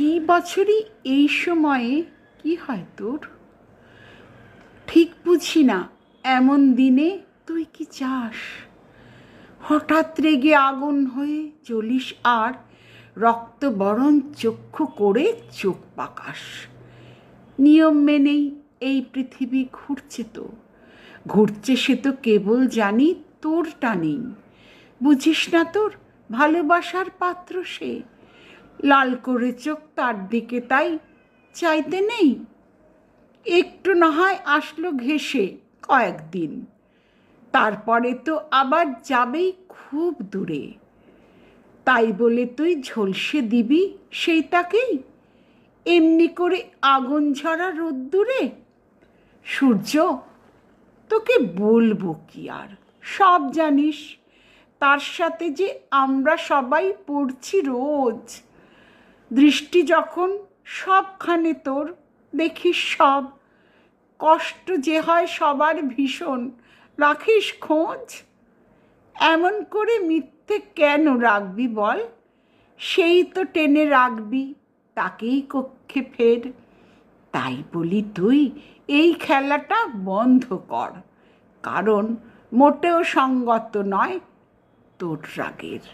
প্রতি বছরই এই সময়ে, কি হয় তোর? ঠিক বুঝি না, এমন দিনে তুই কি চাস? হঠাৎ রেগে আগুন হয়ে চলিস আর রক্ত বরণ চক্ষু করে চোখ পাকাস। নিয়ম মেনেই এই পৃথিবী ঘুরছে তো। ঘুরছে সে তো কেবল জানি তোরটা নেই। বুঝিস না তোর, ভালোবাসার পাত্র সে। লাল করে চোখ তার দিকে, তাই চাইতে নেই। একটু না হয় আসলো ঘেসে কয়েকদিন। তারপরে তো আবার যাবেই খুব দূরে। তাই বলে তুই ঝলসে দিবি সেই তাকেই এমনি করে আগুন ঝরা রোদ্দুরে? সূর্য, তোকে বলব কি আর? সব জানিস, তার সাথে যে আমরা সবাই পড়ছি রোজ। দৃষ্টি যখন সবখানে তোর, দেখিস সব। কষ্ট যে হয় সবার ভীষণ, রাখিস খোঁজ। এমন করে মিথ্যে কেন রাখবি বল? সেই তো টেনে রাখবি, তাকেই কক্ষে ফের। তাই বলি তুই এই খেলাটা বন্ধ কর, কারণ মোটেও সঙ্গত নয় তোর রাগের।